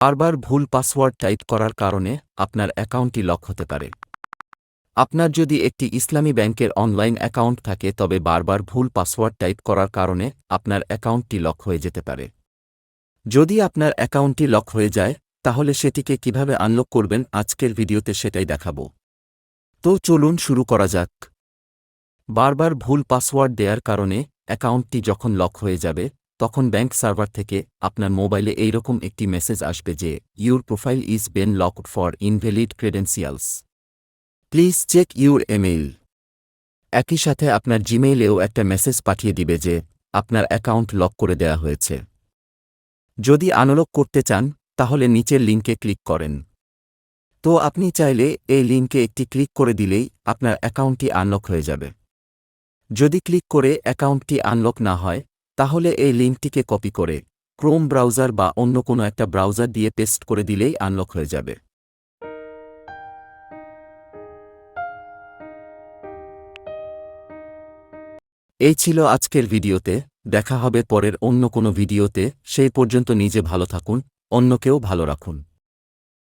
বারবার ভুল password type করার কারণে আপনার অ্যাকাউন্টটি লক হতে পারে। আপনার যদি একটি ইসলামী ব্যাংকের অনলাইন অ্যাকাউন্ট থাকে, তবে বারবার ভুল পাসওয়ার্ড টাইপ করার কারণে আপনার অ্যাকাউন্টটি লক হয়ে যেতে পারে। যদি আপনার অ্যাকাউন্টটি লক হয়ে যায়, তাহলে সেটিকে কীভাবে আনলক করবেন আজকের ভিডিওতে সেটাই দেখাব। তো চলুন শুরু করা যাক। বারবার ভুল পাসওয়ার্ড দেওয়ার কারণে অ্যাকাউন্টটি যখন লক হয়ে যাবে তখন ব্যাংক সার্ভার থেকে আপনার মোবাইলে এইরকম একটি মেসেজ আসবে যে your profile is been locked for invalid credentials please check your email একই সাথে আপনার জিমেইলেও একটা মেসেজ পাঠিয়ে দিবে যে, আপনার অ্যাকাউন্ট লক করে দেওয়া হয়েছে। যদি আনলক করতে চান, তাহলে নিচের লিঙ্কে ক্লিক করেন। তো আপনি চাইলে এই লিঙ্কে একটি ক্লিক করে দিলেই আপনার অ্যাকাউন্টটি আনলক হয়ে যাবে। যদি ক্লিক করে অ্যাকাউন্টটি আনলক না হয় তাহলে এই লিঙ্কটিকে কপি করে ক্রোম ব্রাউজার বা অন্য কোনো একটা ব্রাউজার দিয়ে পেস্ট করে দিলেই আনলক হয়ে যাবে। এই ছিল আজকের ভিডিওতে, দেখা হবে পরের অন্য কোনো ভিডিওতে, সেই পর্যন্ত নিজে ভালো থাকুন, অন্যকেও ভালো রাখুন।